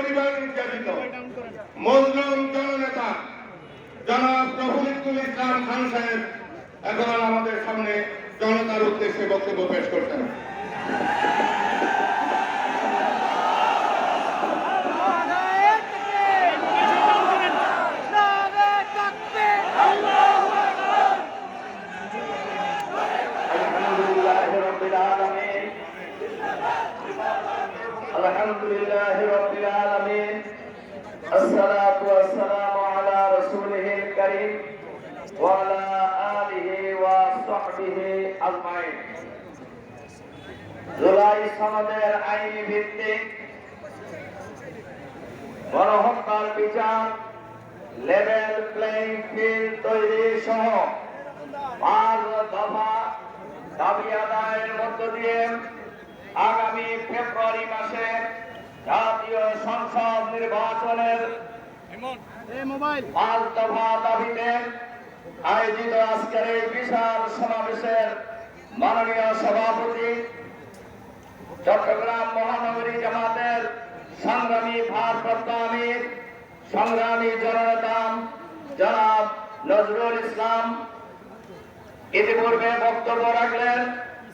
পরিবার নির্যাতিত মজলুম জননেতা জনাব রফিকুল ইসলাম খান সাহেব এখন আমাদের সামনে জনতার উদ্দেশ্যে বক্তব্য পেশ করছেন আলহামদুলিল্লাহ রাব্বিল আলামিন। আসসালাতু ওয়াসসালামু আলা রাসূলিহিল কারীম ওয়া আলা আলিহি ওয়া সাহবিহি জুলাই সনদের আইনি ভিত্তিক গণহত্যার বিচার লেভেল প্লেইং ফিল্ড তৈরি সহ পাঁচ দফা দাবি আদায়ের মধ্য দিয়ে আগামী ফেব্রুয়ারি মাসে জাতীয় সংসদ নির্বাচনের পাঁচ দাবিতে আয়োজিত আজকের এই বিশাল সমাবেশের মাননীয় সভাপতি চট্টগ্রাম মহানগরী জামাতের সংগ্রামী ভারপ্রাপ্ত আমির, সংগ্রামী জননেতা জনাব নজরুল ইসলাম। ইতিপূর্বে বক্তব্য রাখলেন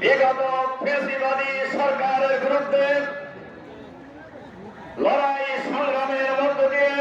বিগত ফেসিবাদী সরকারের বিরুদ্ধে লড়াই সংগ্রামের মধ্য দিয়ে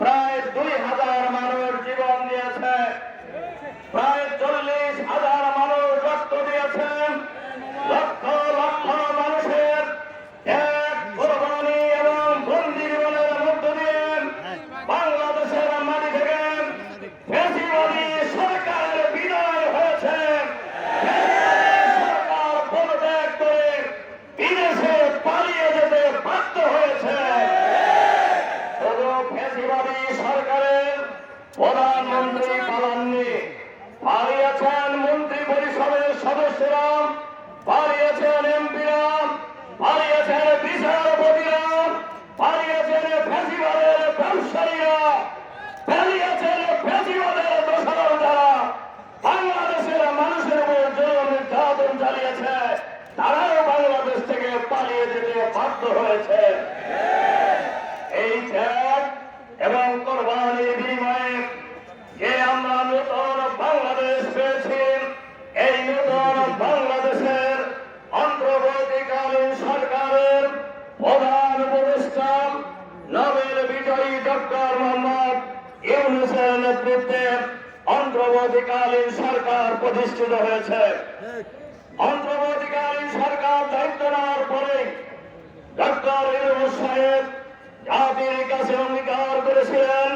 প্রায় দুই হাজার মানুষ জীবন দিয়েছে প্রায় চল্লিশ হাজার মানুষ রক্ত দিয়েছেন লক্ষ লক্ষ মানুষের এক কোরবানি এবং বন্দি জীবনের মধ্য দিয়ে বাংলাদেশের মাটি থেকে বেশিবাদী সরকারের বিদায় হয়েছে সরকার পদত্যাগ করে বিদেশে পালিয়ে যেতে বাধ্য হয়েছে শুধু ফেসিবাদী সরকারের প্রধানমন্ত্রী পালাননি পালিয়েছেন মন্ত্রী পরিষদের সদস্যরা, পালিয়েছেন এমপিরা, পালিয়েছেন বিচারপতিরা, পালিয়েছেন ফেসিবাদের ব্যবসায়ীরা মানুষের উপর নির্যাতন চালিয়েছে, তারাও বাংলাদেশ থেকে পালিয়ে যেতে বাধ্য হয়েছে। এই ত্যাগ অন্তর্বর্তীকালীন সরকার প্রতিষ্ঠিত হয়েছে। অন্ধ্রবাদীকালীন সরকার দায়িত্ব নেওয়ার পরে ডক্টর সাহেব জাতির কাছে অঙ্গীকার করেছিলেন,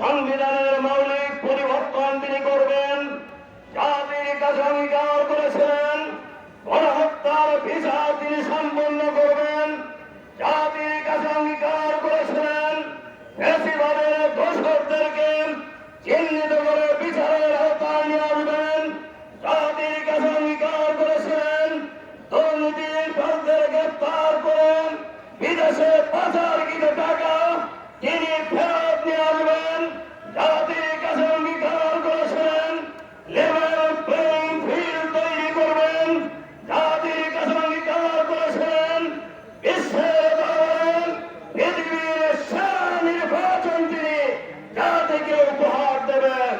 সংবিধানের মৌলিক পরিবর্তন তিনি করবেন, জাতির কাছে অঙ্গীকার করেছিলেন গণহত্যার বিচার তিনি সম্পন্ন করবেন জাতির কাছে অঙ্গীকার করেছিলেন ফেসিবাদের দোষকদেরকে চিহ্নিত করে বিচারের আওতায় নিয়ে আসবেন জাতির কাছে অঙ্গীকার করেছিলেন দুর্নীতির বিরুদ্ধে গ্রেপ্তার করেন বিদেশে পাচারকৃত টাকা তিনি ফেরত নিয়ে আসবেন জাতির কাছে অঙ্গীকার করেছেন লেভেল প্লেইং ফিল্ড তৈরি করবেন জাতির কাছে অঙ্গীকার করেছেন বিশ্বের দরবারে পৃথিবীর সেরা নির্বাচন তিনি জাতিকে উপহার দেবেন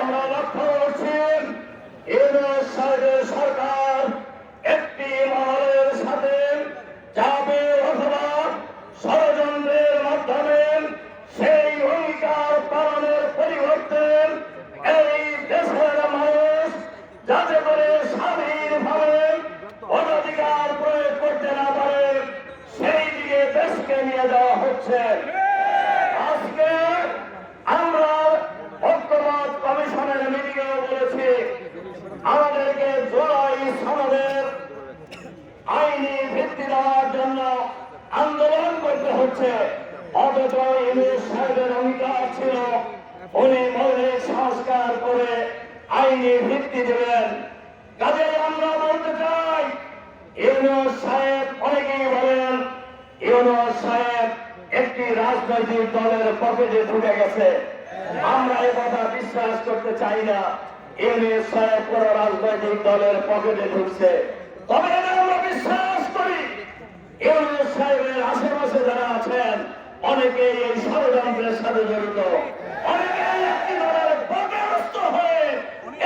আমরা লক্ষ্য করছি এদের সাইডের সরকার একটি মহলের সাথে যাবে অথবা মুক্তি দেওয়ার জন্য আন্দোলন হচ্ছে অথচ ইউনুস সাহেবের ছিল, উনি সংস্কার করে আইনি ভিত্তি দেবেন। কাজে আমরা বলতে চাই সাহেব অনেকেই বলেন, ইউনুস সাহেব একটি রাজনৈতিক দলের পকেটে ঢুকে গেছে। আমরা এ কথা বিশ্বাস করতে চাই না ইউনুস সাহেব কোন রাজনৈতিক দলের পকেটে ঢুকছে। তবে এটা আমরা বিশ্বাস করি ইউনুস সাহেবের আশেপাশে যারা আছেন অনেকেই এই ষড়যন্ত্রের সাথে জড়িত। একটি দলের হয়ে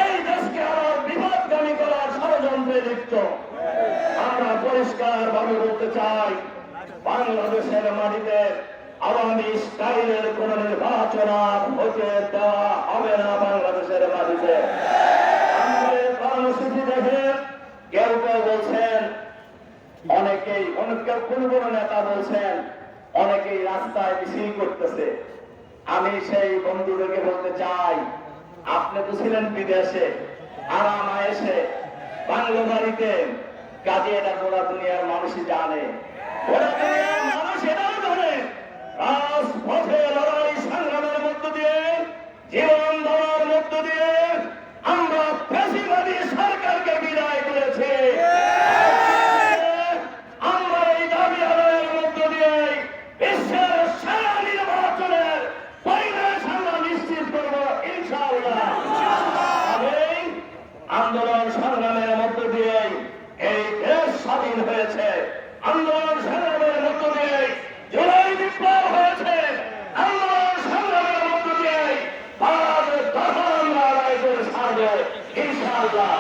এই দেশকে আরও বিপদগামী করার ষড়যন্ত্রে লিপ্ত। আমরা পরিষ্কার ভাবে বলতে চাই, বাংলাদেশের মাটিতে আওয়ামী স্টাইলের কোন নির্বাচন হতে দেওয়া হবে না বাংলাদেশের মাটিতে। কর্মসূচি দেখে কেউ কেউ বলছেন, অনেকেই, অনেক কেউ কোন কোন নেতা বলছেন অনেকেই রাস্তায় মিছিল করতেছে। আমি সেই বন্ধুদেরকে বলতে চাই, আপনি তো ছিলেন বিদেশে, আরাম এসে বাংলা বাড়িতে, কাজে এটা গোড়া দুনিয়ার মানুষই জানে, মানুষ এটাও জানে। রাজপথে লড়াই সংগ্রামের মধ্য দিয়ে জীবন দেওয়ার মধ্য দিয়ে আমরা ফেসিবাদী সরকারকে বিদায় করেছি আমরা এই দাবি আদায়ের মধ্য দিয়ে বিশ্বের সেরা নির্বাচনের পরিবেশ আমরা নিশ্চিত করব ইনশাআল্লাহ আমি আন্দোলন সংগ্রামের মধ্য দিয়ে এই দেশ স্বাধীন হয়েছে আন্দোলন সংগ্রামের মধ্য দিয়ে জুলাই বিপ্লব হয়েছে আন্দোলন সংগ্রামের মধ্য দিয়ে ভারতের দখল আমরা আদায় করে ছাড়বো ইনশাআল্লাহ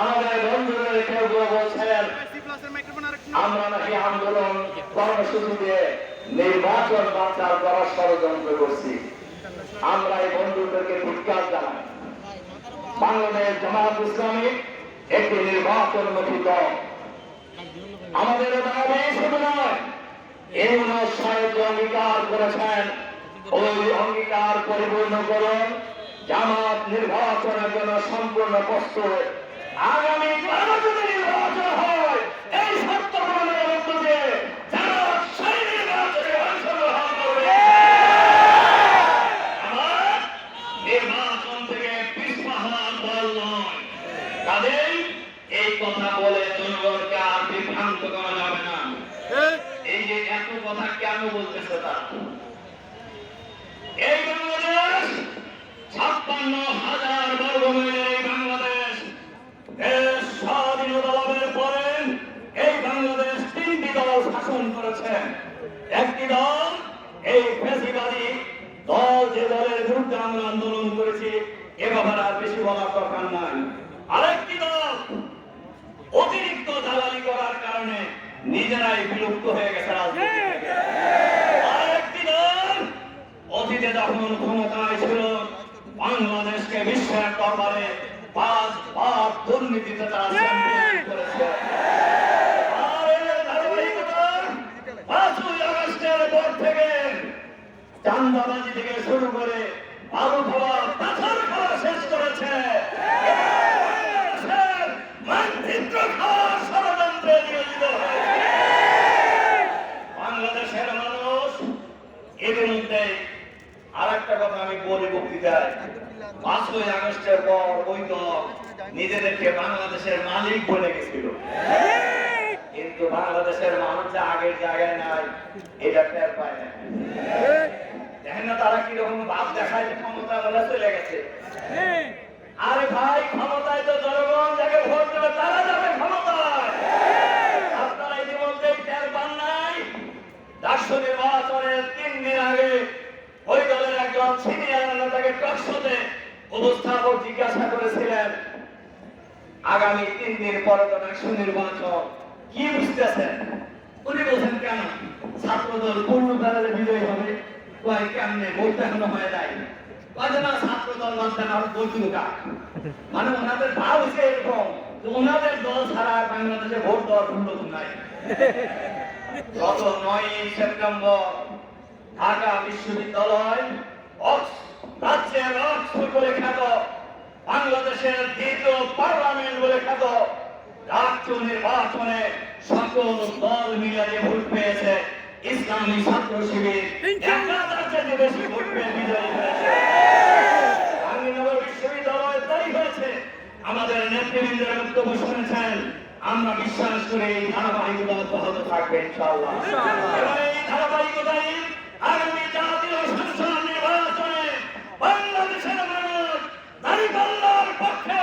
আমাদের বন্ধুদের কেউ কেউ বলছেন আমরা নাকি আন্দোলন কর্মসূচি দিয়ে নির্বাচন বাঞ্চাল করার ষড়যন্ত্র করছি। আমরা এই বন্ধুদেরকে ধিক্কার জানাই। বাংলাদেশ জামাত ইসলামী একটি নির্বাচনমুখী দল। আমাদের অঙ্গীকার করেছেন, ওই অঙ্গীকার পরিপূর্ণ করুন। জামাত নির্বাচনের জন্য সম্পূর্ণ প্রস্তুত। আগামী নির্বাচন হয়, এই সত্য প্রমাণের মধ্য দিয়ে জামাত সেই নির্বাচনে অংশগ্রহণ করবে আমার নির্বাচন থেকে পিছপা হওয়ার দল নয় কাজেই এই কথা বলে জনগণকে আর বিভ্রান্ত করা যাবে না এই যে এত কথা কেন বলতেছে তারা এই বাংলাদেশ ছাপ্পান্ন হাজার বর্গ মাইলের এই বাংলাদেশ দেশ স্বাধীনতা লাভের পরে এই বাংলাদেশ তিনটি দল শাসন করেছে। একটি দল, এই ফেসিবাদী দল যে দলের বিরুদ্ধে আমরা আন্দোলন করেছি, এ ব্যাপারে আর বেশি বলার দরকার নাই। আরেকটি দল, অতিরিক্ত দালালি করার কারণে নিজেরাই বিলুপ্ত হয়ে গেছে রাজনীতি আরেকটি দল, অতীতে যখন ক্ষমতায় ছিল, বাংলাদেশকে বিশ্বের দরবারে চান্দাবাজি থেকে শুরু করে আলু খাওয়া পাথর খাওয়া শেষ করেছে বাংলাদেশের মানচিত্র খাওয়ার ষড়যন্ত্রে নিয়োজিত হয়েছে বাংলাদেশের মানুষ ইতিমধ্যে আর একটা কথা আমি বলি বক্তৃতায় পাঁচই আগস্টের পর ওই দল নিজেদেরকে বাংলাদেশের মালিক বলে গেছিল। কিন্তু বাংলাদেশের মানুষ আগের জায়গায় নাই, এটা টের পায় না দেখেন না তারা কীরকম ভাব দেখায় ক্ষমতা বলে চলে গেছে। আরে ভাই, ক্ষমতায় তো জনগণ, যাকে ভোট দেবে তারা যাবে আপনারা ইতিমধ্যে টের পান নাই নির্বাচনের তিন দিন আগে ওই দলের একজন সিনিয়র নেতাকে উপস্থাপক জিজ্ঞাসা করেছিলেন আগামী তিন দিন পরে তো রাষ্ট্র নির্বাচন কি বুঝতেছেন উনি বলছেন কেন? ছাত্র দল পূর্ণ প্যানেলে বিজয়ী হবে। কয়, কেমনে? ভোট এখনও হয়ে দল মাঝখানে আরও মানে ওনাদের ভাব এরকম ওনাদের দল ছাড়া বাংলাদেশে ভোট দেওয়ার সুন্দর নাই। গত নয় সেপ্টেম্বর ঢাকা বিশ্ববিদ্যালয়, অক্স- রাজ্যের অক্সফোর্ড বলে খ্যাত বাংলাদেশের দ্বিতীয় পার্লামেন্ট বলে খ্যাত। রাজ্য নির্বাচনে সকল দল মিলে যে ভোট পেয়েছে ইসলামী ছাত্র শিবির বেশি ভোট পেয়ে বিজয়ী হয়েছে। গান্ধীনগর বিশ্ববিদ্যালয় তাই হয়েছে। আমাদের নেতৃবৃন্দের বক্তব্য শুনেছেন আমরা বিশ্বাস করি এই ধারাবাহিকতা অব্যাহত থাকবে ইনশাআল্লাহ। এই আগামী জাতীয় সংসদ নির্বাচনে বাংলাদেশের মানুষ দাঁড়িপাল্লার পক্ষে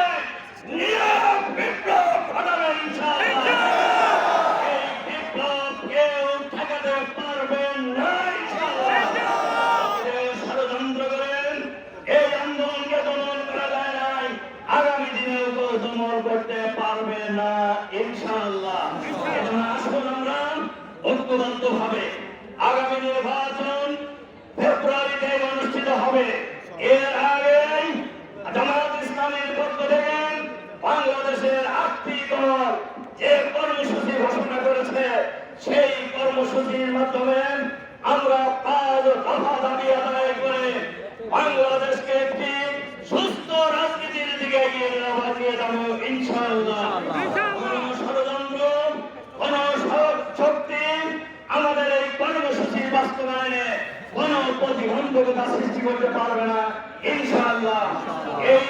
নীরব বিপ্লব ঘটাবে ইনশাআল্লাহ এই বিপ্লব কেউ ঠেকাতে পারবে না ইনশাআল্লাহ কেউ ষড়যন্ত্র করেন এই আন্দোলনকে দমন করা যায় নাই আগামী দিনেও কেউ দমন করতে পারবে না ইনশাআল্লাহ এজন্য আসুন আমরা ঐক্যবদ্ধ ভাবে আগামী নির্বাচন ফেব্রুয়ারিতে অনুষ্ঠিত হবে এর আগে জামাত ইসলামের পক্ষ থেকে বাংলাদেশের আটটি দল যে কর্মসূচি ঘোষণা করেছে সেই কর্মসূচির মাধ্যমে আমরা পাঁচ দফা দাবি আদায় করে বাংলাদেশকে একটি সুস্থ রাজনীতির দিকে এগিয়ে যাব বাস্তবায়নে কোন প্রতিবন্ধকতা সৃষ্টি করতে পারবে না, ইনশাআল্লাহ। এই